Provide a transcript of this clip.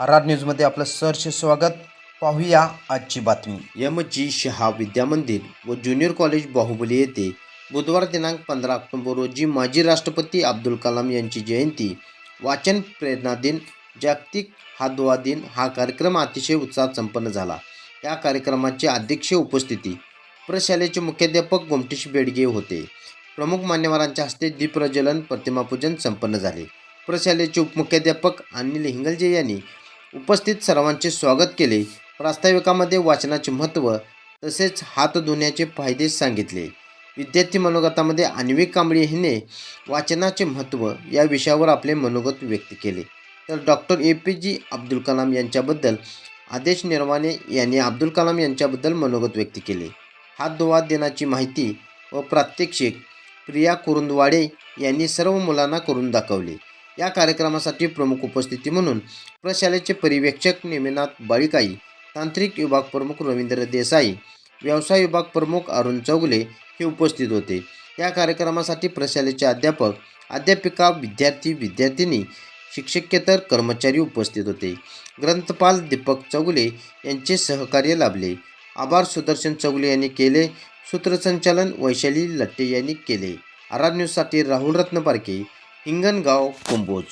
R न्यूजमध्ये आपलं सहर्ष स्वागत. पाहूया आजची बातमी. एम. जी. शहा विद्यामंदिर व ज्युनियर कॉलेज बाहुबली येथे बुधवार दिनांक पंधरा ऑक्टोबर रोजी माजी राष्ट्रपती अब्दुल कलाम यांची जयंती वाचन प्रेरणा दिन जागतिक हातोआ दिन हा कार्यक्रम अतिशय उत्साहात संपन्न झाला. या कार्यक्रमाची अध्यक्ष उपस्थिती प्रशालेचे मुख्याध्यापक गोमटेश बेडगे होते. प्रमुख मान्यवरांच्या हस्ते दीपप्रज्वलन प्रतिमापूजन संपन्न झाले. प्रशालेचे उपमुख्याध्यापक अनिल हिंगलजे यांनी उपस्थित सर्वांचे स्वागत केले. प्रास्ताविकामध्ये वाचनाचे महत्त्व तसेच हात धुण्याचे फायदे सांगितले. विद्यार्थी मनोगतामध्ये आण्विक कांबळे हिने वाचनाचे महत्त्व या विषयावर आपले मनोगत व्यक्त केले. तर doctor A. P. J. Abdul Kalam यांच्याबद्दल आदेश निर्वाणे यांनी अब्दुल कलाम यांच्याबद्दल मनोगत व्यक्त केले. हात धुवा देण्याची माहिती व प्रात्यक्षिक प्रिया कुरुंदवाडे यांनी सर्व मुलांना करून दाखवले. या कार्यक्रमासाठी प्रमुख उपस्थिती म्हणून प्रशालेचे परिवेक्षक नेमिनाथ बाळिकाई तांत्रिक विभाग प्रमुख रवींद्र देसाई व्यवसाय विभाग प्रमुख अरुण चौगले हे उपस्थित होते. या कार्यक्रमासाठी प्रशालेचे अध्यापक अध्यापिका विद्यार्थी विद्यार्थिनी शिक्षकेतर कर्मचारी उपस्थित होते. ग्रंथपाल दीपक चौगले यांचे सहकार्य लाभले. आभार सुदर्शन चौगले यांनी केले. सूत्रसंचालन वैशाली लट्टे यांनी केले. आर न्यूजसाठी राहुल रत्नपारखे हिंगणगाव कुंभोज.